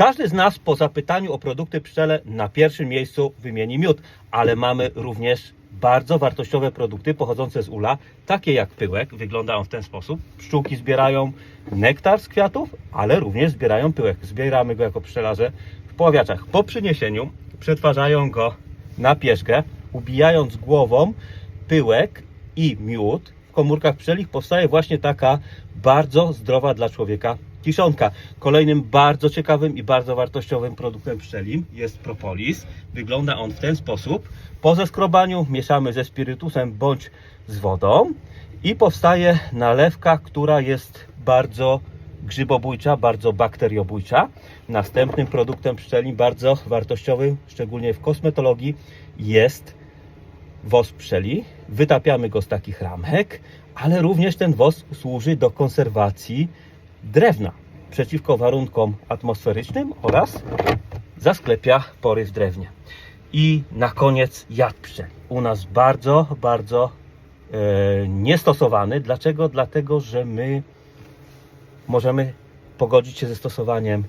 Każdy z nas po zapytaniu o produkty pszczele na pierwszym miejscu wymieni miód, ale mamy również bardzo wartościowe produkty pochodzące z ula, takie jak pyłek. Wygląda on w ten sposób. Pszczółki zbierają nektar z kwiatów, ale również zbierają pyłek. Zbieramy go jako pszczelarze w poławiaczach. Po przyniesieniu przetwarzają go na pieszkę, ubijając głową pyłek i miód. Komórkach pszczelich powstaje właśnie taka bardzo zdrowa dla człowieka kiszonka. Kolejnym bardzo ciekawym i bardzo wartościowym produktem pszczelim jest propolis. Wygląda on w ten sposób. Po zeskrobaniu mieszamy ze spirytusem bądź z wodą i powstaje nalewka, która jest bardzo grzybobójcza, bardzo bakteriobójcza. Następnym produktem pszczelim bardzo wartościowym, szczególnie w kosmetologii, jest wos pszczeli. Wytapiamy go z takich ramek, ale również ten wos służy do konserwacji drewna przeciwko warunkom atmosferycznym oraz zasklepia pory w drewnie. I na koniec jad pszczeli. U nas bardzo, bardzo e, niestosowany. Dlaczego? Dlatego, że my możemy pogodzić się ze stosowaniem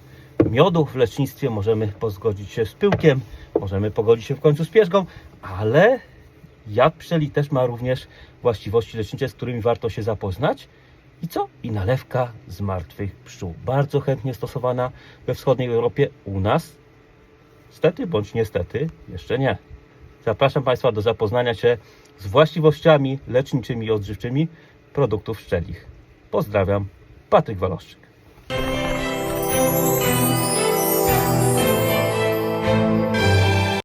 miodu w lecznictwie, możemy pozgodzić się z pyłkiem, możemy pogodzić się w końcu z pierzgą, ale jad pszczeli też ma również właściwości lecznicze, z którymi warto się zapoznać. I co? I nalewka z martwych pszczół. Bardzo chętnie stosowana we wschodniej Europie. U nas Stety bądź niestety jeszcze nie. Zapraszam Państwa do zapoznania się z właściwościami leczniczymi i odżywczymi produktów pszczelich. Pozdrawiam, Patryk Waloszczyk.